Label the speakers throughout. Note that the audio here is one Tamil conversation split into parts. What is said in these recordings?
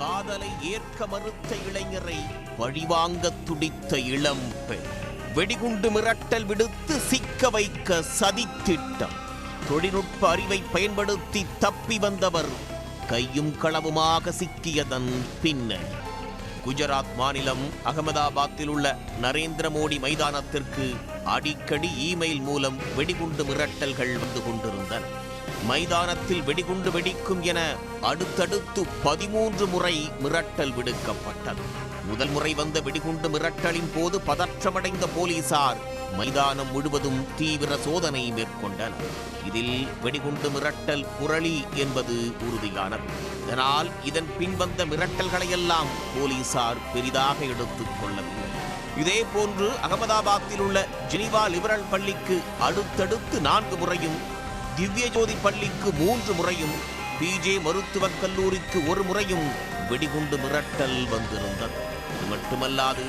Speaker 1: காதலை ஏற்க மறுத்த இளைஞரை பழிவாங்க துடித்த இளம் பெண். வெடிகுண்டு மிரட்டல் விடுத்து சிக்க வைக்க சதித்திட்டம். தொழில்நுட்ப அறிவை பயன்படுத்தி தப்பி வந்தவர் கையும் களவுமாக சிக்கியதன் பின்னணி. குஜராத் மாநிலம் அகமதாபாத்தில் உள்ள நரேந்திர மோடி மைதானத்திற்கு அடிக்கடி இமெயில் மூலம் வெடிகுண்டு மிரட்டல்கள் வந்து கொண்டிருந்தன. மைதானத்தில் வெடிகுண்டு வெடிக்கும் என அடுத்தடுத்து பதிமூன்று முறை மிரட்டல் விடுக்கப்பட்டது. முதல் முறை வந்த வெடிகுண்டு மிரட்டலின் போது பதற்றமடைந்த போலீசார் மைதானம் முழுவதும் தீவிர சோதனை மேற்கொண்டனர். இதில் வெடிகுண்டு மிரட்டல் புரளி என்பது உறுதியானது. இதனால் இதன் பின்வந்த மிரட்டல்களையெல்லாம் போலீசார் பெரிதாக எடுத்துக் கொள்ளவில்லை. இதே போன்று அகமதாபாத்தில் உள்ள ஜெனிவா லிபரல் பள்ளிக்கு அடுத்தடுத்து நான்கு முறையும் திவ்ய ஜோதி பள்ளிக்கு மூன்று முறையும் பிஜே மருத்துவக் கல்லூரிக்கு ஒரு முறையும் வெடிகுண்டு மிரட்டல் வந்திருந்தது. அது மட்டுமல்லாது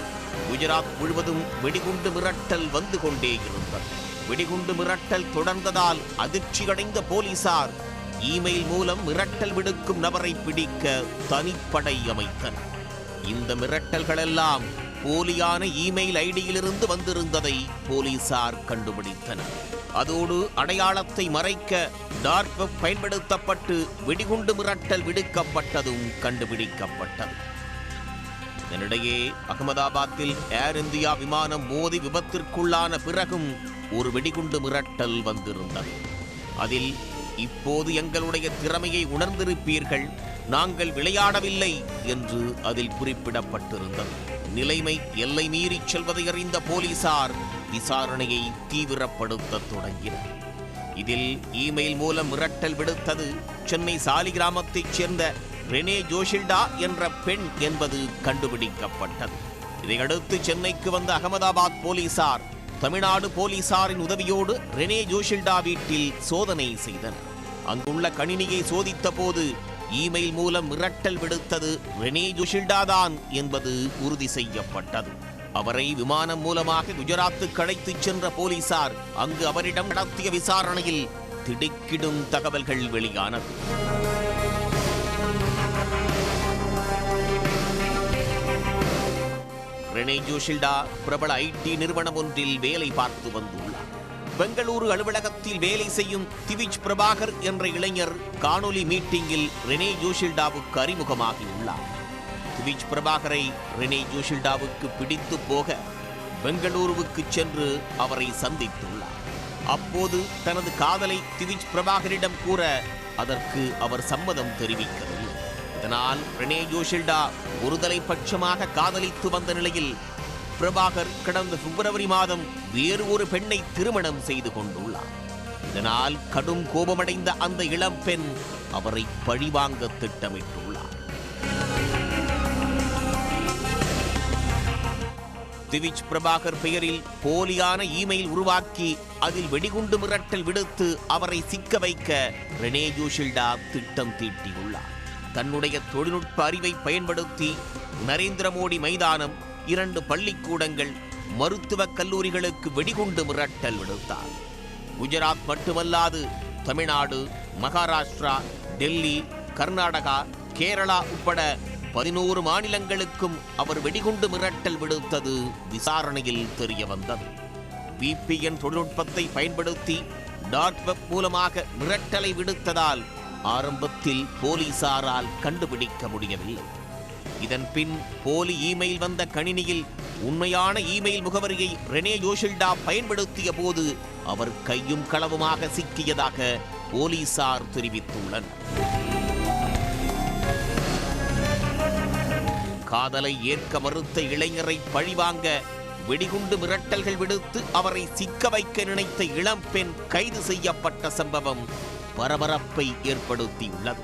Speaker 1: குஜராத் முழுவதும் வெடிகுண்டு மிரட்டல் வந்து கொண்டே இருந்தது. வெடிகுண்டு மிரட்டல் தொடர்ந்ததால் அதிர்ச்சியடைந்த போலீசார் இமெயில் மூலம் மிரட்டல் விடுக்கும் நபரை பிடிக்க தனிப்படை அமைத்தனர். இந்த மிரட்டல்களெல்லாம் போலியான இமெயில் ஐடியிலிருந்து வந்திருந்ததை போலீசார் கண்டுபிடித்தனர். அதோடு அடையாளத்தை மறைக்க டார்க் வெப் பயன்படுத்தப்பட்டு வெடிகுண்டு மிரட்டல் விடுக்கப்பட்டதும் கண்டுபிடிக்கப்பட்டது. இதனிடையே அகமதாபாத்தில் ஏர் இந்தியா விமானம் மோதி விபத்திற்குள்ளான பிறகும் ஒரு வெடிகுண்டு மிரட்டல் வந்திருந்தது. அதில் இப்போது எங்களுடைய திறமையை உணர்ந்திருப்பீர்கள் நாங்கள் விளையாடவில்லை என்று அதில் குறிப்பிடப்பட்டிருந்தது. நிலைமை எல்லை மீறிச் செல்வதை அறிந்த போலீசார் விசாரணையை தீவிரப்படுத்த தொடங்கினர். இதில் இமெயில் மூலம் மிரட்டல் விடுத்தது சென்னை சாலிகிராமத்தைச் சேர்ந்த ரெனே ஜோஷில்டா என்ற பெண் என்பது கண்டுபிடிக்கப்பட்டது. இதையடுத்து சென்னைக்கு வந்த அகமதாபாத் போலீசார் தமிழ்நாடு போலீசாரின் உதவியோடு ரெனே ஜோஷில்டா வீட்டில் சோதனை செய்தனர். அங்குள்ள கணினியை சோதித்த போது இமெயில் மூலம் மிரட்டல் விடுத்தது ரெனே ஜோஷில்டா தான் என்பது உறுதி செய்யப்பட்டது. அவரை விமானம் மூலமாக குஜராத்துக்கு அழைத்துச் சென்ற போலீசார் அங்கு அவரிடம் நடத்திய விசாரணையில் திடுக்கிடும் தகவல்கள் வெளியானது. ரெனே ஜோஷில்டா பிரபல ஐடி நிறுவனம் ஒன்றில் வேலை பார்த்து வந்துள்ளார். பெங்களூரு அலுவலகத்தில் வேலை செய்யும் திவிஜ் பிரபாகர் என்ற இளைஞர் காணொலி மீட்டிங்கில் ரெனே ஜூஷில்டாவுக்கு அறிமுகமாகியுள்ளார். திவிஜ் பிரபாகரை ரெனே ஜூஷில்டாவுக்கு பிடித்து போக பெங்களூருவுக்கு சென்று அவரை சந்தித்துள்ளார். அப்போது தனது காதலை திவிஜ் பிரபாகரிடம் கூற அதற்கு அவர் சம்மதம் தெரிவிக்கவில்லை. இதனால் ரெனே ஜோஷில்டா ஒருதலை பட்சமாக காதலித்து வந்த நிலையில் பிரபாகர் கடந்த பிப்ரவரி மாதம் வேறு ஒரு பெண்ணை திருமணம் செய்து கொண்டுள்ளார். இதனால் கடும் கோபமடைந்த அந்த இளம்பெண் அவரை பழிவாங்க திட்டமிட்டுள்ளார். திவிஜ் பிரபாகர் பெயரில் போலியான இமெயில் உருவாக்கி அதில் வெடிகுண்டு மிரட்டல் விடுத்து அவரை சிக்க வைக்க ரெனே ஜூஷில்டா திட்டம் தீட்டியுள்ளார். தன்னுடைய தொழில்நுட்ப அறிவை பயன்படுத்தி நரேந்திர மோடி மைதானம் இரண்டு பள்ளிக்கூடங்கள் மருத்துவக் கல்லூரிகளுக்கு வெடிகுண்டு மிரட்டல் விடுத்தார். குஜராத் மட்டுமல்லாது தமிழ்நாடு மகாராஷ்டிரா டெல்லி கர்நாடகா கேரளா உட்பட பதினோரு மாநிலங்களுக்கும் அவர் வெடிகுண்டு மிரட்டல் விடுத்தது விசாரணையில் தெரிய வந்தது பிபிஎன் தொழில்நுட்பத்தை பயன்படுத்தி டார்க் வெப் மூலமாக மிரட்டலை விடுத்ததால் ஆரம்பத்தில் போலீசாரால் கண்டுபிடிக்க முடியவில்லை. இதன் பின் போலி இமெயில் வந்த கணினியில் உண்மையான இமெயில் முகவரியை ரெனே ஜோஷில்டா பயன்படுத்திய போது அவர் கையும் களவுமாக சிக்கியதாக போலீசார் தெரிவித்துள்ளனர். காதலை ஏற்க மறுத்த இளைஞரை பழிவாங்க வெடிகுண்டு மிரட்டல்கள் விடுத்து அவரை சிக்க வைக்க நினைத்த இளம்பெண் கைது செய்யப்பட்ட சம்பவம் பரபரப்பை ஏற்படுத்தியுள்ளது.